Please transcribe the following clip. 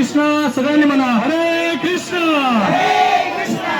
Krishna, Sadani Mana, Krishna! Hare Krishna!